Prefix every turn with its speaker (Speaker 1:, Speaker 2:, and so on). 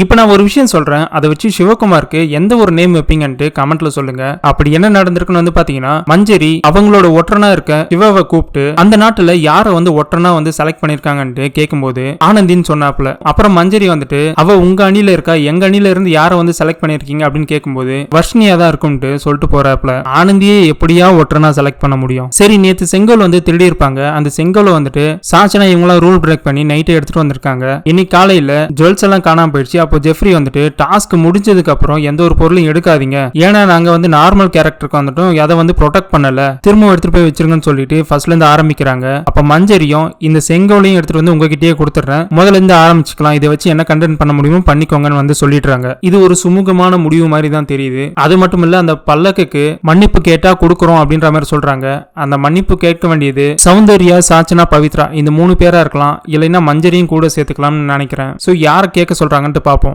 Speaker 1: இப்போ நான் ஒரு விஷயம் சொல்றேன். அதை வச்சு சிவகுமாருக்கு எந்த ஒரு நேம் வைப்பீங்கன்ட்டு கமெண்ட்ல சொல்லுங்க. அப்படி என்ன நடந்திருக்குன்னு வந்து பாத்தீங்கன்னா மஞ்சரி அவங்களோட ஒற்றனா இருக்க சிவாவை கூப்பிட்டு அந்த நாட்டுல யாரை வந்து ஒற்றனா வந்து செலக்ட் பண்ணிருக்காங்கன்ட்டு கேட்கும்போது ஆனந்தின்னு சொன்னாப்ல அப்புறம் மஞ்சரி வந்துட்டு அவ உங்க அணியில இருக்கா? எங்க அணியில இருந்து யாரை வந்து செலக்ட் பண்ணிருக்கீங்க? அப்படின்னு கேட்கும்போது வர்ஷினியா தான் இருக்கும்ட்டு சொல்லிட்டு போறாப்ல ஆனந்தியே எப்படியா ஒற்றனா செலக்ட் பண்ண முடியும்? சரி நேத்து செங்கோல் வந்து திருடி இருப்பாங்க அந்த செங்கோலை வந்துட்டு சாச்சனா இவங்களாம் ரூல் பிரேக் பண்ணி நைட்டே எடுத்துட்டு வந்திருக்காங்க. இன்னைக்கு காலையில ஜுவல்ஸ் எல்லாம் காணாம போயிடுச்சு. அப்போ ஜெஃப்ரி வந்துட்டு டாஸ்க் முடிஞ்சதுக்கு அப்புறம் எந்த ஒரு பொருளையும் எடுக்காதீங்க. ஏன்னா நாங்க வந்து நார்மல் கேரக்டருக்கு வந்துட்டும். அதை வந்து ப்ரொடெக்ட் பண்ணல. திரும்ப எடுத்துட்டு போய் வச்சிருங்கன்னு சொல்லிட்டு ஃபர்ஸ்ட்ல இருந்து ஆரம்பிக்கிறாங்க. அப்ப மஞ்சரியும் இந்த செங்கோலையும் எடுத்துட்டு வந்து உங்ககிட்டயே கொடுத்துட்றேன். முதல்ல இருந்து ஆரம்பிச்சுக்கலாம். இதை வச்சு என்ன கண்டென்ட் பண்ண முடியுமோ பண்ணிக்கோங்கன்னு வந்து சொல்லிடுறாங்க. இது ஒரு சுமூகமான முடிவு மாதிரி தான் தெரியுது. அது மட்டும் இல்ல அந்த பல்லக்குக்கு மன்னிப்பு கேட்டா கொடுக்குறோம் அப்படின்ற மாதிரி சொல்றாங்க. அந்த மன்னிப்பு கேட்க வேண்டியது சௌந்தர்யா சாச்சனா பவித்ரா. இந்த மூணு பேரா இருக்கலாம். இல்லைன்னா மஞ்சரியும் கூட சேர்த்துக்கலாம்னு நினைக்கிறேன். ஸோ யாரை கேட்க சொல்றாங்கன்ட்டு பார்ப்போம்